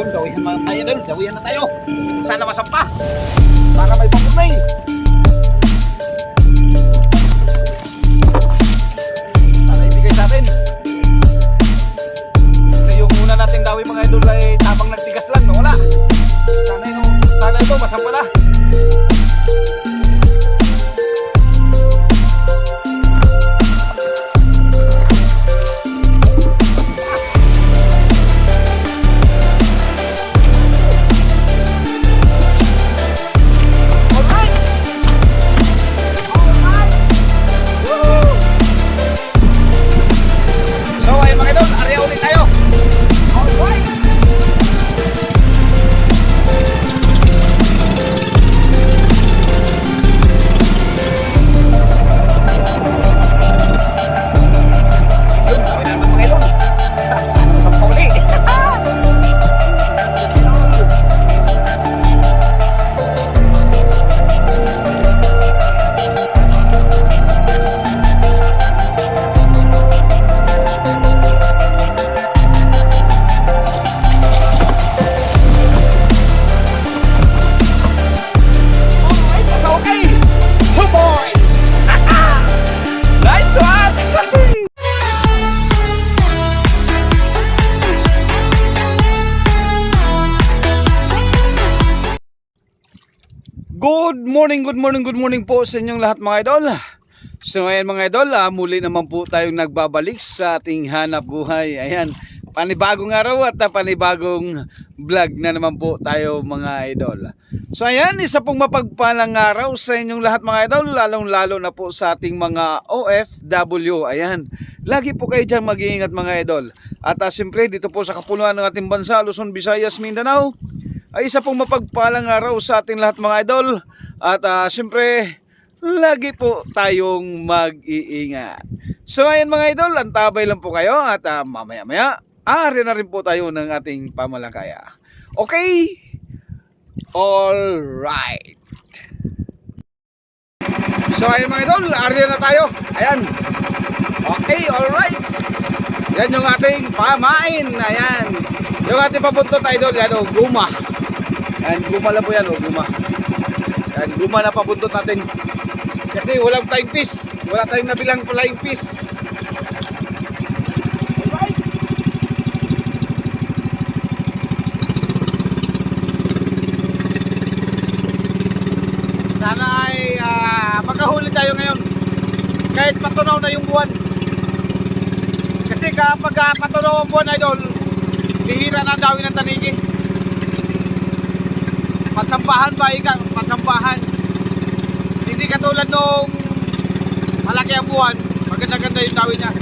Yun, gawihan mga tayo doon. Gawihan na tayo. Sana masampa. Para may pamumay. Good morning, good morning, good morning po sa inyong lahat mga idol. So ayan mga idol, ah, muli naman po tayong nagbabalik sa ating hanap buhay. Ayan, panibagong araw at ah, panibagong vlog na naman po tayo mga idol. So ayan, isa pong mapagpalang araw sa inyong lahat mga idol, lalong lalo na po sa ating mga OFW. Ayan, lagi po kayo dyan mag-iingat mga idol. At uh, siyempre dito po sa kapuluan ng ating bansa, Luzon, Visayas, Mindanao, ay isa pong mapagpalang araw sa ating lahat mga idol. At uh, siyempre, lagi po tayong mag-iingat. So ayan mga idol, antabay lang po kayo at uh, mamaya-maya, ari na rin po tayo ng ating pamalakaya. Okay? All right. So ayan mga idol, ari na tayo. Ayan. Okay, all right. Yan yung ating pamain. Ayan. Yung ating papuntot idol, yan o, guma. Yan, guma lang po yan o, guma. Yan, guma na papuntot natin. Kasi walang flying fish. Wala tayong nabilang flying fish. Sana ay ah, makahuli tayo ngayon. Kahit patunaw na yung buwan. Uh, patunaw ang buwan, idol, bihira na dawin ng tanigi. Patsampahan ba, ika? Patsampahan. Hindi katulad nung malaki ang buwan, maganda-ganda yung dawin niya.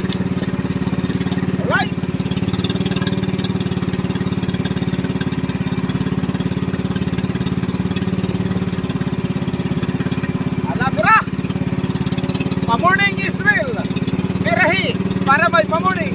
Alright! Alabra! Pamorning Israel! Birahi! Para may pamorning!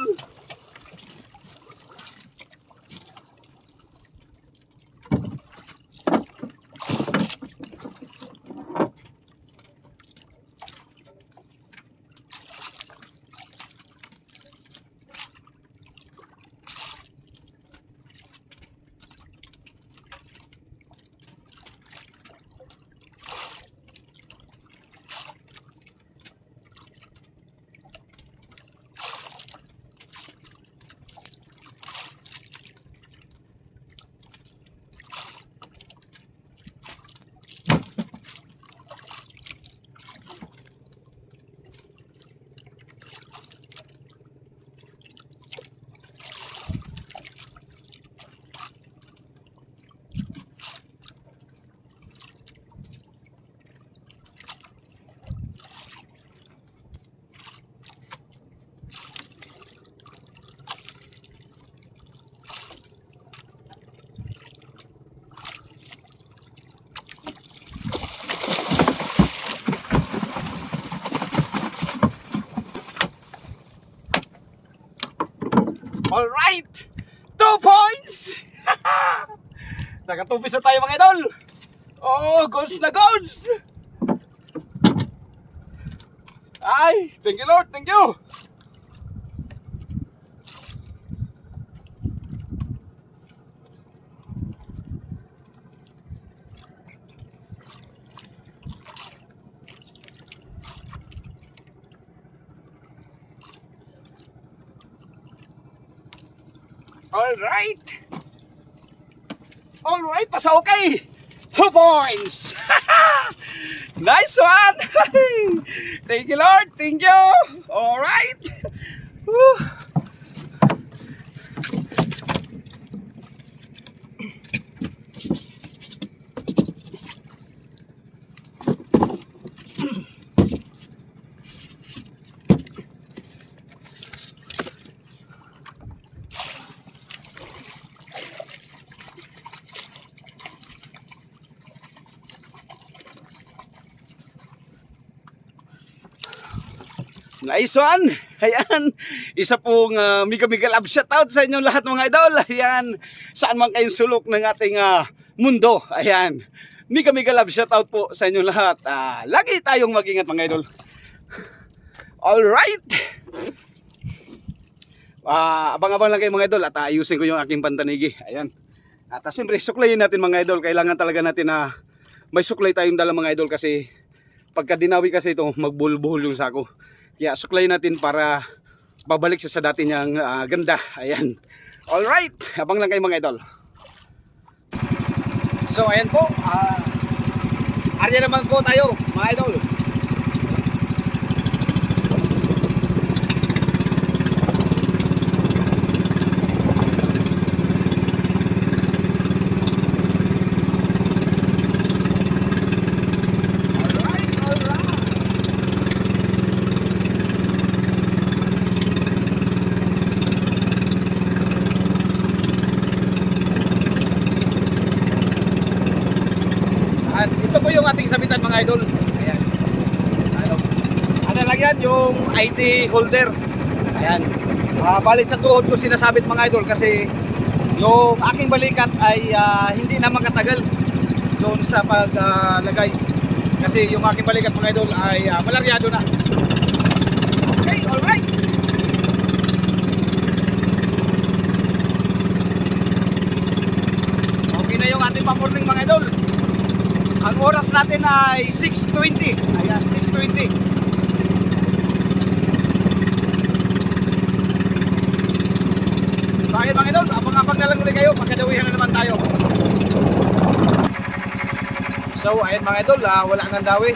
Alright! Two points! Nakatupis na tayo mga idol! Oh, goals na goals! Ay, thank you Lord, thank you! Alright! Alright, pasa okay! Two points! nice one! thank you Lord, thank you! Alright! Nice one! Ayan, isa pong uh, mega mega love shoutout sa inyong lahat mga idol. Ayan, saan man kayong sulok ng ating ah, mundo. Ayan, mega mega love shoutout po sa inyong lahat. Ah, lagi tayong mag-ingat mga idol. Alright! Ah, abang-abang lang kayo mga idol at ayusin ko yung aking pantanigi. Ayan. At uh, siyempre, suklayin natin mga idol. Kailangan talaga natin na may suklay tayong dala mga idol kasi pagka dinawi kasi ito, magbulbuhol yung sako. Kaya suklay natin para babalik siya sa dati niyang ah, ganda. Ayan. Alright. Abang lang kayo mga idol. So ayan po. ah arya naman po tayo mga idol. Alright, alright. At ito po yung ating sabitan mga idol. Ayan. Ano? Ano lang yan? Yung ID holder. Ayan. Ah, bali sa tuhod ko sinasabit mga idol kasi yung aking balikat ay ah, hindi na makatagal doon sa paglagay. kasi yung aking balikat mga idol ay ah, malaryado na. Okay, alright. Okay na yung ating pamorning mga idol. Ang oras natin ay 6.20. Ayan, 6.20. Bakit mga idol? Abang-abang na lang ulit kayo. Pagkadawihan na naman tayo. So, ayan mga idol, ah, wala nang dawi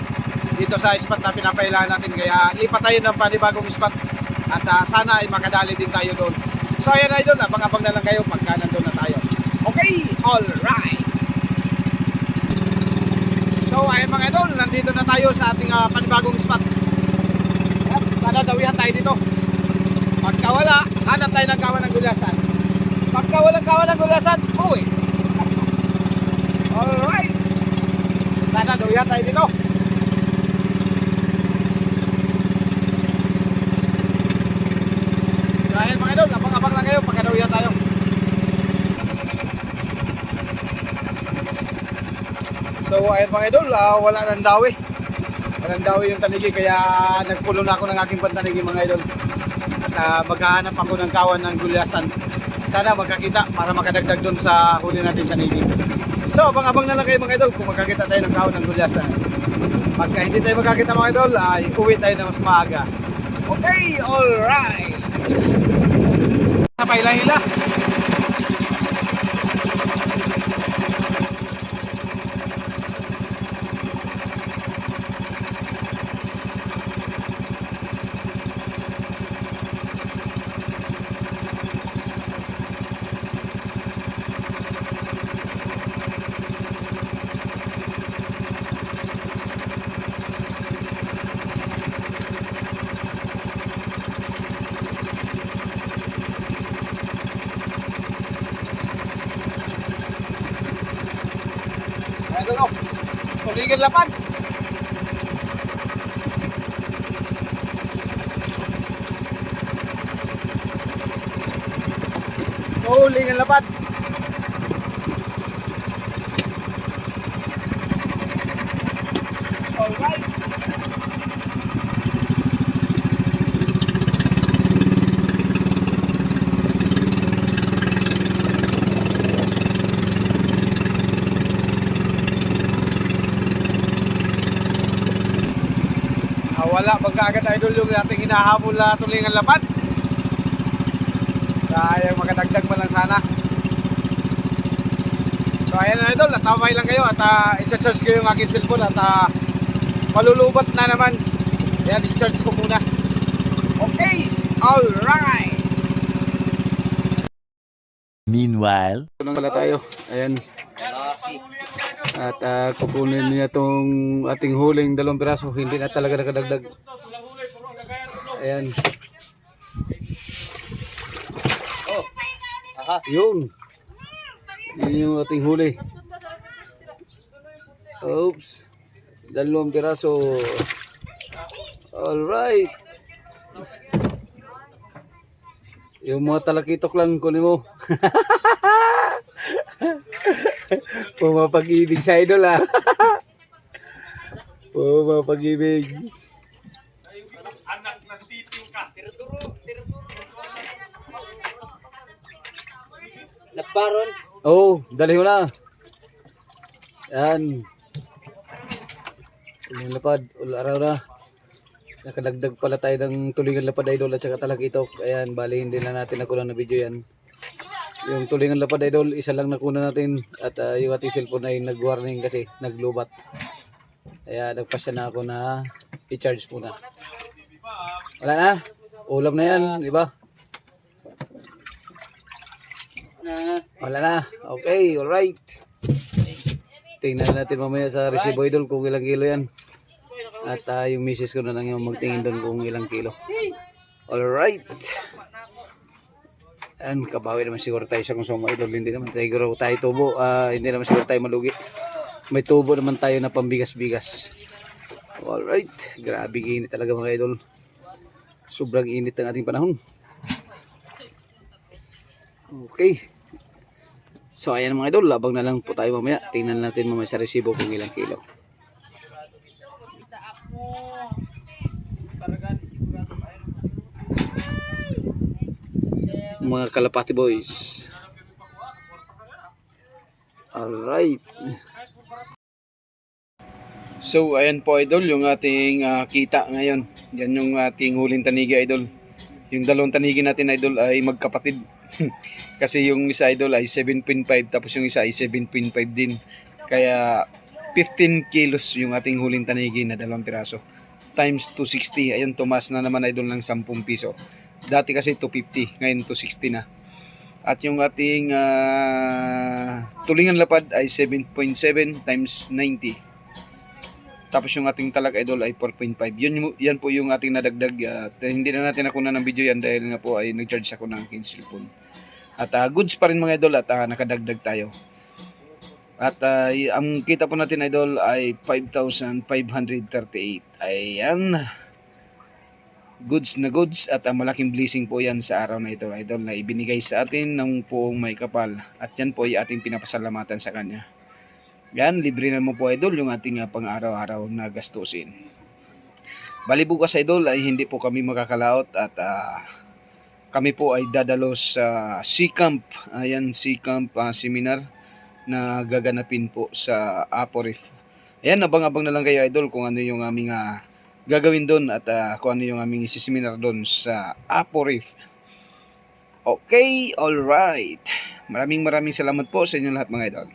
dito sa spot na pinapailangan natin. Kaya lipat tayo ng panibagong spot at ah, sana ay makadali din tayo doon. So, ayan idol, abang-abang na lang kayo pagka nandun na tayo. Okay, alright. So, ayun mga idol, nandito na tayo sa ating ah, panibagong spot. Ayan, Padadawihan tayo dito. Pagka wala, hanap tayo ng kawan ng gulasan. Pagka walang kawalang gulasan, uwi. Alright. Sana duya tayo dito. Dahil mga idol, abang-abang lang kayo, pagkaduya tayo. So ayun mga idol, uh, wala nang dawi. Walang dawi yung tanigi kaya nagpulo na ako ng aking pantanigi mga idol. At uh, maghahanap ako ng kawan ng gulasan. Sana magkakita para makadagdag doon sa huli natin tanigi. So abang-abang na lang kayo mga idol kung magkakita tayo ng kawan ng gulyasan. Pagka hindi tayo magkakita mga idol, ay uwi tayo na mas maaga. Okay, alright. Sabay lang hila. Ano no? Tuligan lapad. Tuligan lapad. Alright. Ah, wala pagkaagad idol yung ating hinahabol na tulingan lapad. Kaya makadagdag man lang sana. So ayan na idol, natamay lang kayo at uh, i-charge ko yung aking cellphone at uh, malulubat na naman. Ayan, i-charge ko muna. Okay, alright. Meanwhile, na pala tayo. Ayan. At ah, kukunin niya tong ating huling dalawang piraso. Hindi na talaga nakadagdag. Ayan. Yun. Yun yung ating huli. Oops. Dalawang piraso. Alright. Yung mga talakitok lang kunin mo. Pumapag-ibig sa idol ah. Pumapag-ibig. Naparon. Oh, dali mo na. Yan. Tulingan lapad. Ula araw na. Nakadagdag pala tayo ng tulingan lapad idol at saka talakitok. Ayan, bali hindi na natin nakuha na video yan. Yung tulingan lapad idol, isa lang nakuna natin. At ah, yung ating cellphone ay nag-warning kasi, naglubat. Kaya nagpasya na ako na i-charge muna. Wala na. Ulam na yan, di ba? Wala na. Okay, alright. Tingnan natin mamaya sa resibo idol kung ilang kilo yan. At ah, yung misis ko na lang yung magtingin doon kung ilang kilo. Alright. And kabawi naman siguro tayo sa konsumo idol. Hindi naman siguro tayo tubo. ah, hindi naman siguro tayo malugi. May tubo naman tayo na pambigas-bigas. Alright. Grabe init talaga mga idol. Sobrang init ang ating panahon. Okay. So ayan mga idol, labang na lang po tayo mamaya. Tingnan natin mamaya sa resibo kung ilang kilo. Mga kalapati boys. Alright. So ayan po idol, yung ating ah, kita ngayon. Yan yung ating huling tanigi idol. Yung dalawang tanigi natin idol ay magkapatid. Kasi yung isa idol ay 7.5 tapos yung isa ay 7.5 din. Kaya 15 kilos yung ating huling tanigi na dalawang piraso. Times 260. Ayan, tumas na naman idol ng 10 piso. Dati kasi 250, ngayon 260 na. At yung ating ah, tulingan lapad ay 7.7 times 90. Tapos yung ating talag idol ay 4.5. Yun, yan po yung ating nadagdag. Uh, hindi na natin nakuha ng video yan dahil nga po ay nag-charge ako ng aking cellphone. At ah, goods pa rin mga idol at ah, nakadagdag tayo. At y- ang kita po natin idol ay 5,538. Ayan. Goods na goods at ah, malaking blessing po yan sa araw na ito idol na ibinigay sa atin ng poong may kapal. At yan po ay ating pinapasalamatan sa kanya. Yan, libre naman po idol yung ating ah, pang-araw-araw na gastusin. Bali bukas idol ay hindi po kami makakalaot at ah, kami po ay dadalo sa Sea Camp. Ayan, Sea Camp ah, seminar na gaganapin po sa Apo Reef. Ayan, abang-abang na lang kayo idol kung ano yung aming ah, gagawin doon at ah, kung ano yung aming isiseminar doon sa Apo Reef. Okay, all right. Maraming maraming salamat po sa inyo lahat mga idol.